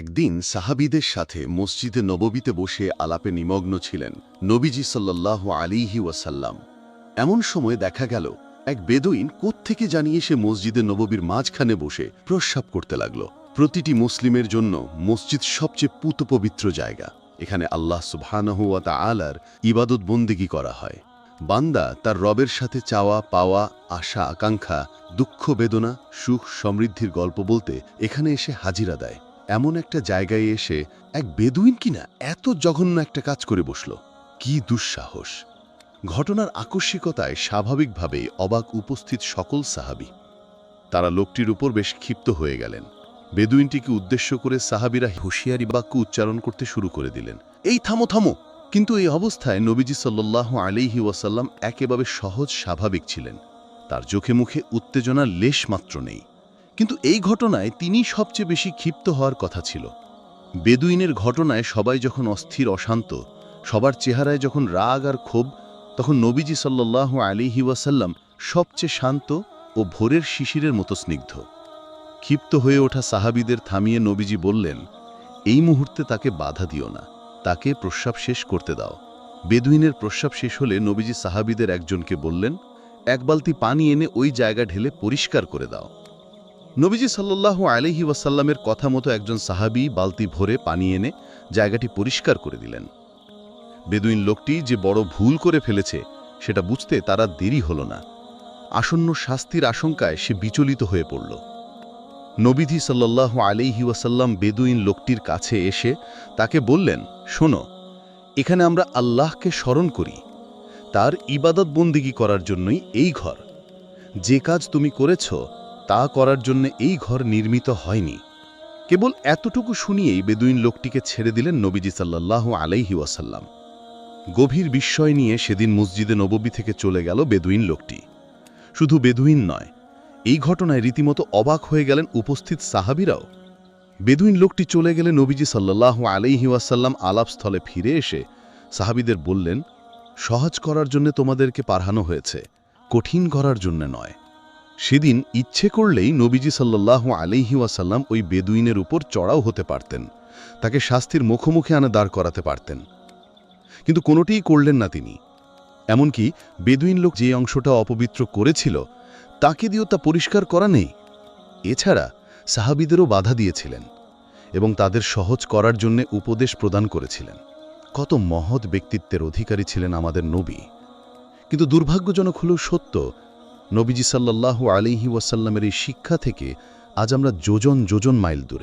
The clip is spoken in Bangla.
একদিন সাহাবিদের সাথে মসজিদে নববীতে বসে আলাপে নিমগ্ন ছিলেন নবীজি সাল্লাহ আলিহি ওয়াসাল্লাম। এমন সময় দেখা গেল, এক বেদুইন কোত্থেকে জানিয়ে সে মসজিদে নববীর মাঝখানে বসে প্রস্রাব করতে লাগল। প্রতিটি মুসলিমের জন্য মসজিদ সবচেয়ে পুতপবিত্র জায়গা। এখানে আল্লাহ সুবহানাহুয়া আলার ইবাদত বন্দিগি করা হয়। বান্দা তার রবের সাথে চাওয়া, পাওয়া, আশা, আকাঙ্ক্ষা, দুঃখ, বেদনা, সুখ, সমৃদ্ধির গল্প বলতে এখানে এসে হাজিরা দেয়। এমন একটা জায়গায় এসে এক বেদুইন কিনা এত জঘন্য একটা কাজ করে বসল। কি দুঃসাহস। ঘটনার আকস্মিকতায় স্বাভাবিকভাবেই অবাক উপস্থিত সকল সাহাবি। তারা লোকটির উপর বেশ ক্ষিপ্ত হয়ে গেলেন। বেদুইনটিকে উদ্দেশ্য করে সাহাবিরা হুঁশিয়ারি বাক্য উচ্চারণ করতে শুরু করে দিলেন। এই থামো থামো। কিন্তু এই অবস্থায় নবীজি সাল্লাহ আলিহি ওয়াসাল্লাম একেবারে সহজ স্বাভাবিক ছিলেন। তার চোখে মুখে উত্তেজনার লেশ মাত্র নেই। কিন্তু এই ঘটনায় তিনি সবচেয়ে বেশি ক্ষিপ্ত হওয়ার কথা ছিল। বেদুইনের ঘটনায় সবাই যখন অস্থির, অশান্ত, সবার চেহারায় যখন রাগ আর ক্ষোভ, তখন নবীজি সাল্লাহ আলিহি ওয়াসাল্লাম সবচেয়ে শান্ত ও ভোরের শিশিরের মতো স্নিগ্ধ। ক্ষিপ্ত হয়ে ওঠা সাহাবিদের থামিয়ে নবীজি বললেন, এই মুহূর্তে তাকে বাধা দিও না, তাকে প্রস্রাব শেষ করতে দাও। বেদুইনের প্রস্রাব শেষ হলে নবীজি সাহাবিদের একজনকে বললেন, এক বালতি পানি এনে ওই জায়গা ঢেলে পরিষ্কার করে দাও। নবীজি সাল্লাল্লাহু আলহি ওয়াসাল্লামের কথা মতো একজন সাহাবি বালতি ভরে পানি এনে জায়গাটি পরিষ্কার করে দিলেন। বেদুইন লোকটি যে বড় ভুল করে ফেলেছে, সেটা বুঝতে তারা দেরি হল না। আসন্ন শাস্তির আশঙ্কায় সে বিচলিত হয়ে পড়ল। নবীধি সাল্লাল্লাহু আলাইহি ওয়াসাল্লাম বেদুইন লোকটির কাছে এসে তাকে বললেন, শোনো, এখানে আমরা আল্লাহকে স্মরণ করি। তার ইবাদত বন্দিগি করার জন্যই এই ঘর। যে কাজ তুমি করেছ তা করার জন্য এই ঘর নির্মিত হয়নি। কেবল এতটুকু শুনিয়েই বেদুইন লোকটিকে ছেড়ে দিলেন নবীজি সাল্লাল্লাহু আলাইহি ওয়াসাল্লাম। গভীর বিস্ময় নিয়ে সেদিন মসজিদে নববী থেকে চলে গেল বেদুইন লোকটি। শুধু বেদুইন নয়, এই ঘটনায় রীতিমতো অবাক হয়ে গেলেন উপস্থিত সাহাবিরাও। বেদুইন লোকটি চলে গেলে নবীজি সাল্লাহ আলাইহি ওয়াসাল্লাম আলাপস্থলে ফিরে এসে সাহাবিদের বললেন, সহজ করার জন্য তোমাদেরকে পাঠানো হয়েছে, কঠিন করার জন্য নয়। সেদিন ইচ্ছে করলেই নবীজি সাল্লাহ আলাইহি ওয়াসাল্লাম ওই বেদুইনের উপর চড়াও হতে পারতেন। তাকে শাস্তির মুখোমুখি আনে দাঁড় করাতে পারতেন। কিন্তু কোনোটিই করলেন না তিনি। এমনকি বেদুইন লোক যে অংশটা অপবিত্র করেছিল, তাকে দিয়েও তা পরিষ্কার করা নেই। এছাড়া সাহাবিদেরও বাধা দিয়েছিলেন এবং তাদের সহজ করার জন্য উপদেশ প্রদান করেছিলেন। কত মহৎ ব্যক্তিত্বের অধিকারী ছিলেন আমাদের নবী। কিন্তু দুর্ভাগ্যজনক হলেও সত্য নবীজি সাল্লাল্লাহু আলিহি ওয়াসাল্লামের এই শিক্ষা থেকে আজ আমরা যোজন যোজন মাইল দূরে।